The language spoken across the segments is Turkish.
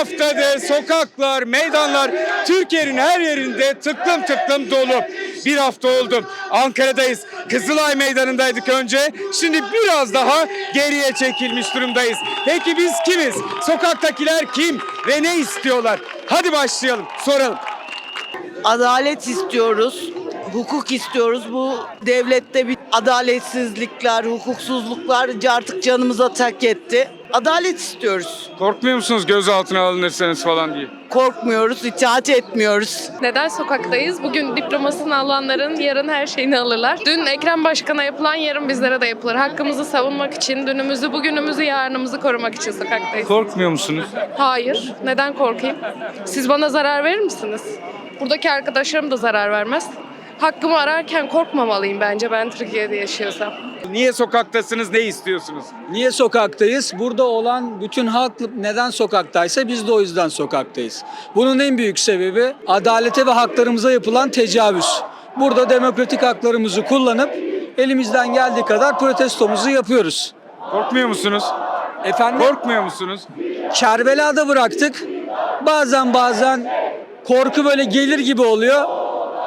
haftadır sokaklar, meydanlar Türkiye'nin her yerinde tıklım tıklım dolu. Bir hafta oldu. Ankara'dayız. Kızılay Meydanı'ndaydık önce. Şimdi biraz daha geriye çekilmiş durumdayız. Peki biz kimiz? Sokaktakiler kim ve ne istiyorlar? Hadi başlayalım, soralım. Adalet istiyoruz. Hukuk istiyoruz. Bu devlette bir adaletsizlikler, hukuksuzluklar artık canımıza tak etti. Adalet istiyoruz. Korkmuyor musunuz gözaltına alınırsanız falan diye? Korkmuyoruz, itaat etmiyoruz. Neden sokaktayız? Bugün diplomasını alanların yarın her şeyini alırlar. Dün Ekrem Başkan'a yapılan yarın bizlere de yapılır. Hakkımızı savunmak için, dünümüzü, bugünümüzü, yarınımızı korumak için sokaktayız. Korkmuyor musunuz? Hayır. Neden korkayım? Siz bana zarar verir misiniz? Buradaki arkadaşlarım da zarar vermez. Hakkımı ararken korkmamalıyım bence ben Türkiye'de yaşıyorsam. Niye sokaktasınız, ne istiyorsunuz? Niye sokaktayız? Burada olan bütün halk neden sokaktaysa biz de o yüzden sokaktayız. Bunun en büyük sebebi adalete ve haklarımıza yapılan tecavüz. Burada demokratik haklarımızı kullanıp elimizden geldiği kadar protestomuzu yapıyoruz. Korkmuyor musunuz? Efendim Korkmuyor musunuz? Kerbela'da bıraktık. Bazen bazen korku böyle gelir gibi oluyor.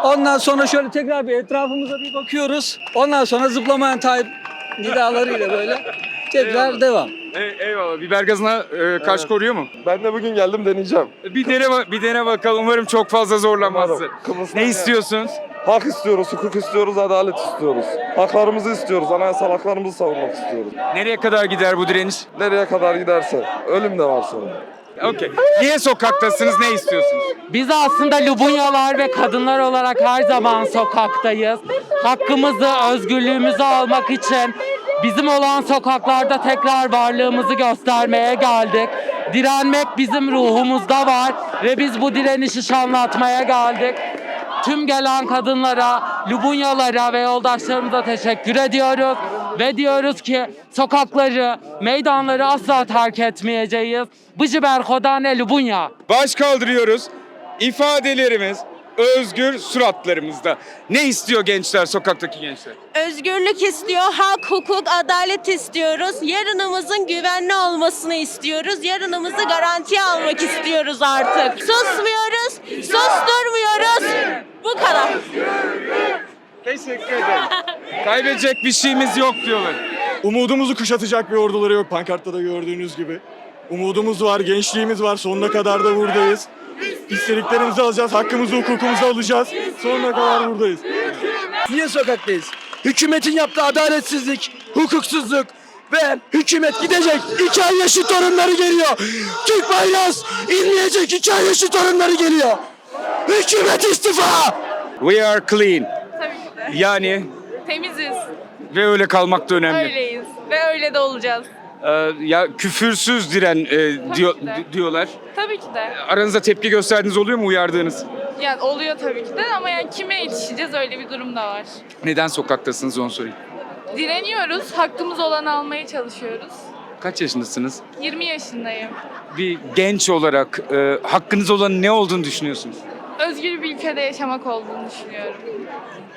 Ondan sonra şöyle tekrar bir etrafımıza bir bakıyoruz. Ondan sonra zıplamayan Tayyip nidalarıyla böyle tekrar devam. E, eyvallah. Biber gazına e, karşı koruyor mu? Ben de bugün geldim deneyeceğim. Bir dene ba- bir dene bakalım. Umarım çok fazla zorlanmazsın. Umarım. Ne ya. istiyorsunuz? Hak istiyoruz, hukuk istiyoruz, adalet istiyoruz. Haklarımızı istiyoruz, anayasal haklarımızı savunmak istiyoruz. Nereye kadar gider bu direniş? Nereye kadar giderse, ölüm de var sonra. Okey. Niye sokaktasınız? Ne istiyorsunuz? Biz aslında Lubunyalar ve kadınlar olarak her zaman sokaktayız. Hakkımızı, özgürlüğümüzü almak için bizim olan sokaklarda tekrar varlığımızı göstermeye geldik. Direnmek bizim ruhumuzda var ve biz bu direnişi şanlatmaya geldik. Tüm gelen kadınlara, Lubunyalara ve yoldaşlarımıza teşekkür ediyoruz. Ve diyoruz ki sokakları, meydanları asla terk etmeyeceğiz. Bıcı Berkodane Lubunya. Baş kaldırıyoruz. İfadelerimiz özgür suratlarımızda. Ne istiyor gençler, sokaktaki gençler? Özgürlük istiyor, hak, hukuk, adalet istiyoruz. Yarınımızın güvenli olmasını istiyoruz. Yarınımızı garantiye almak istiyoruz artık. Susmuyoruz, susturmuyoruz. Bu kadar. Teşekkür ederim. Kaybedecek bir şeyimiz yok diyorlar. Umudumuzu kuşatacak bir orduları yok pankartta da gördüğünüz gibi. Umudumuz var, gençliğimiz var. Sonuna kadar da buradayız. İstediklerimizi alacağız, hakkımızı, hukukumuzu alacağız. Sonuna kadar buradayız. Niye sokaktayız? Hükümetin yaptığı adaletsizlik, hukuksuzluk ve hükümet gidecek. İki ay yaşı torunları geliyor. Türk bayrağı inleyecek iki ay yaşı torunları geliyor. Hükümet istifa! We are clean. Tabii ki de. Yani. Ve öyle kalmak da önemli. Öyleyiz. Ve öyle de olacağız. Ee, ya küfürsüz diren e, diyor, ki de. di- diyorlar. Tabii ki de. Aranızda tepki gösterdiğiniz oluyor mu uyardığınız? Yani oluyor tabii ki de ama yani kime yetişeceğiz öyle bir durum da var. Neden sokaktasınız onu sorayım. Direniyoruz, hakkımız olanı almaya çalışıyoruz. Kaç yaşındasınız? 20 yaşındayım. Bir genç olarak e, hakkınız olan ne olduğunu düşünüyorsunuz? Özgür bir ülkede yaşamak olduğunu düşünüyorum.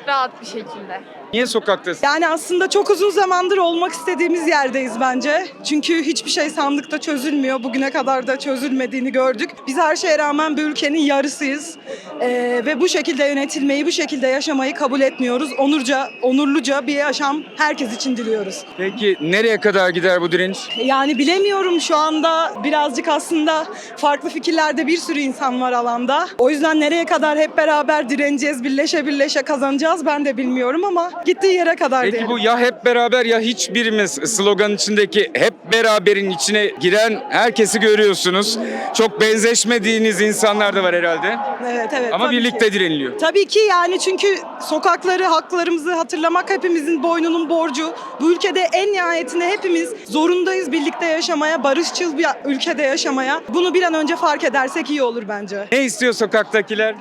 Rahat bir şekilde. Niye sokaktasınız? Yani aslında çok uzun zamandır olmak istediğimiz yerdeyiz bence. Çünkü hiçbir şey sandıkta çözülmüyor. Bugüne kadar da çözülmediğini gördük. Biz her şeye rağmen bir ülkenin yarısıyız. Ee, ve bu şekilde yönetilmeyi, bu şekilde yaşamayı kabul etmiyoruz. Onurca, onurluca bir yaşam herkes için diliyoruz. Peki nereye kadar gider bu direniş? Yani bilemiyorum şu anda birazcık aslında farklı fikirlerde bir sürü insan var alanda. O yüzden nereye kadar hep beraber direneceğiz, birleşe birleşe kazanacağız ben de bilmiyorum ama gittiği yere kadar Peki diyelim. bu ya hep beraber ya hiçbirimiz slogan içindeki hep beraberin içine giren herkesi görüyorsunuz. Çok benzeşmediğiniz insanlar da var herhalde. Evet evet. Ama tabii birlikte ki. direniliyor. Tabii ki yani çünkü sokakları, haklarımızı hatırlamak hepimizin boynunun borcu. Bu ülkede en nihayetinde hepimiz zorundayız birlikte yaşamaya, barışçıl bir ülkede yaşamaya. Bunu bir an önce fark edersek iyi olur bence. Ne istiyor sokaktakiler?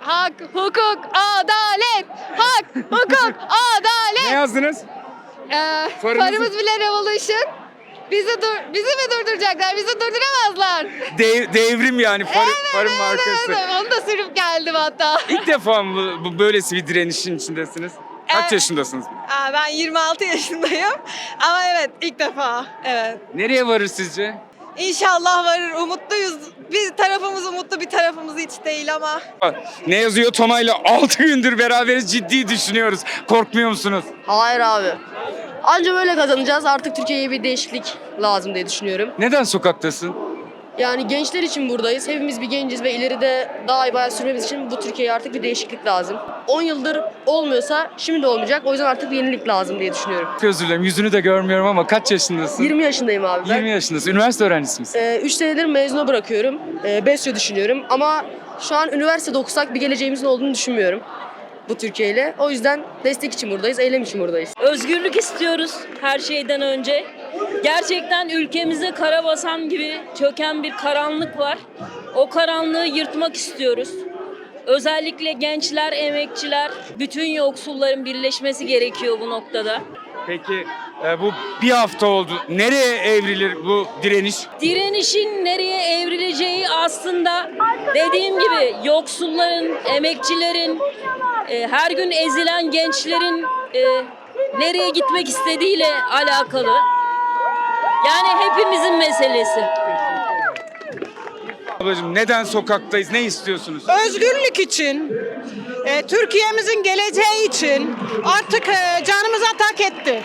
Hak, hukuk, adalet. Hak, hukuk, Ne adalet. Yazdınız? Ee, Farımızı- farımız bile revolution. Bizi dur bizi mi durduracaklar? Bizi durduramazlar. Dev- devrim yani farı, farın markası. Evet, onu da sürüp geldim hatta. İlk defa mı bu, bu böylesi bir direnişin içindesiniz? Kaç Evet. yaşındasınız? Aa, ben 26 yaşındayım ama evet ilk defa. Evet. Nereye varır sizce? İnşallah varır. Umutluyuz. Bir tarafımız umutlu, bir tarafımız hiç değil ama. Ne yazıyor Toma'yla 6 gündür beraberiz ciddi düşünüyoruz. Korkmuyor musunuz? Hayır abi. Anca böyle kazanacağız. Artık Türkiye'ye bir değişiklik lazım diye düşünüyorum. Neden sokaktasın? Yani gençler için buradayız. Hepimiz bir genciz ve ileride daha iyi hayat sürmemiz için bu Türkiye'ye artık bir değişiklik lazım. 10 yıldır olmuyorsa şimdi de olmayacak. O yüzden artık bir yenilik lazım diye düşünüyorum. Çok özür dilerim yüzünü de görmüyorum ama kaç yaşındasın? 20 yaşındayım abi ben. 20 yaşındasın. Üniversite öğrencisi misin? 3 senedir mezuna bırakıyorum. E, BESYO düşünüyorum ama şu an üniversitede okusak bir geleceğimizin olduğunu düşünmüyorum bu Türkiye ile. O yüzden destek için buradayız, eylem için buradayız. Özgürlük istiyoruz her şeyden önce. Gerçekten ülkemize kara basan gibi çöken bir karanlık var. O karanlığı yırtmak istiyoruz. Özellikle gençler, emekçiler, bütün yoksulların birleşmesi gerekiyor bu noktada. Peki e, bu bir hafta oldu. Nereye evrilir bu direniş? Direnişin nereye evrileceği aslında dediğim gibi yoksulların, emekçilerin, e, her gün ezilen gençlerin e, nereye gitmek istediğiyle alakalı. Yani hepimizin meselesi. Ablacığım neden sokaktayız? Ne istiyorsunuz? Özgürlük için, e, Türkiye'mizin geleceği için artık e, canımıza tak etti.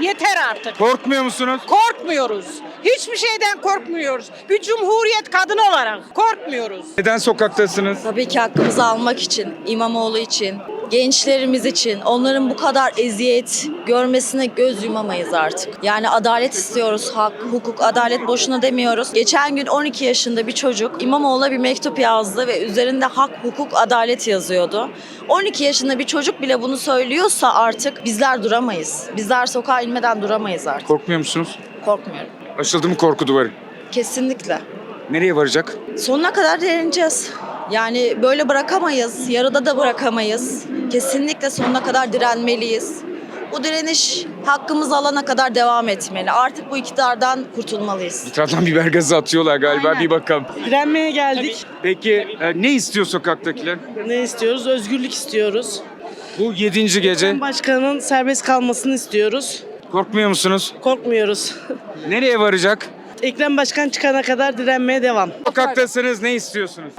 Yeter artık. Korkmuyor musunuz? Korkmuyoruz. Hiçbir şeyden korkmuyoruz. Bir cumhuriyet kadını olarak korkmuyoruz. Neden sokaktasınız? Tabii ki hakkımızı almak için, İmamoğlu için, gençlerimiz için, onların bu kadar eziyet görmesine göz yumamayız artık. Yani adalet istiyoruz, hak, hukuk, adalet boşuna demiyoruz. Geçen gün 12 yaşında bir çocuk İmamoğlu'na bir mektup yazdı ve üzerinde hak, hukuk, adalet yazıyordu. 12 yaşında bir çocuk bile bunu söylüyorsa artık bizler duramayız. Bizler sokağa inmeden duramayız artık. Korkmuyor musunuz? Korkmuyorum. Aşıldı mı korku duvarı? Kesinlikle. Nereye varacak? Sonuna kadar direneceğiz. Yani böyle bırakamayız. Yarıda da bırakamayız. Kesinlikle sonuna kadar direnmeliyiz. Bu direniş hakkımızı alana kadar devam etmeli. Artık bu iktidardan kurtulmalıyız. Etraftan biber gazı atıyorlar galiba Aynen. bir bakalım. Direnmeye geldik. Peki e, ne istiyor sokaktakiler? Ne istiyoruz? Özgürlük istiyoruz. Bu yedinci gece. Başkanın serbest kalmasını istiyoruz. Korkmuyor musunuz? Korkmuyoruz. Nereye varacak? Ekrem Başkan çıkana kadar direnmeye devam. Sokaktasınız ne istiyorsunuz?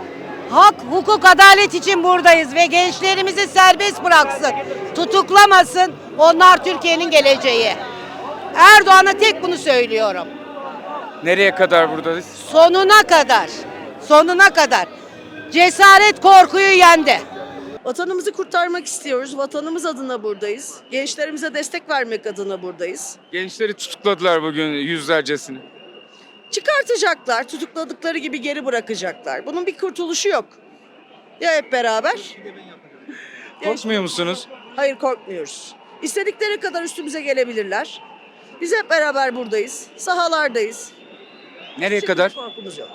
Hak, hukuk, adalet için buradayız ve gençlerimizi serbest bıraksın. Tutuklamasın. Onlar Türkiye'nin geleceği. Erdoğan'a tek bunu söylüyorum. Nereye kadar buradayız? Sonuna kadar. Sonuna kadar. Cesaret korkuyu yendi. Vatanımızı kurtarmak istiyoruz. Vatanımız adına buradayız. Gençlerimize destek vermek adına buradayız. Gençleri tutukladılar bugün yüzlercesini. Çıkartacaklar, tutukladıkları gibi geri bırakacaklar. Bunun bir kurtuluşu yok. Ya hep beraber? Korkmuyor musunuz? Hayır korkmuyoruz. İstedikleri kadar üstümüze gelebilirler. Biz hep beraber buradayız. Sahalardayız. Nereye Hiçbir kadar? korkumuz yok.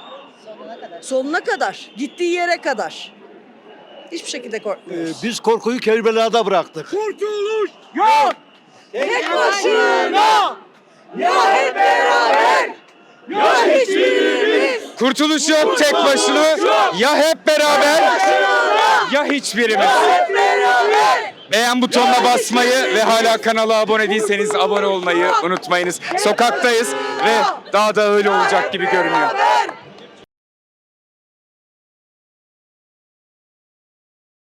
Sonuna kadar. Sonuna kadar. Gittiği yere kadar. Hiçbir şekilde korkmuyoruz. Biz korkuyu Kerbela'da bıraktık. Kurtuluş yok! Tek başına! Ya hep beraber! Ya hiçbirimiz! Kurtuluş yok tek başına. Ya hep beraber ya hiçbirimiz. Beğen butonuna basmayı ve hala kanala abone değilseniz abone olmayı unutmayınız. Sokaktayız ve daha da öyle olacak gibi görünüyor.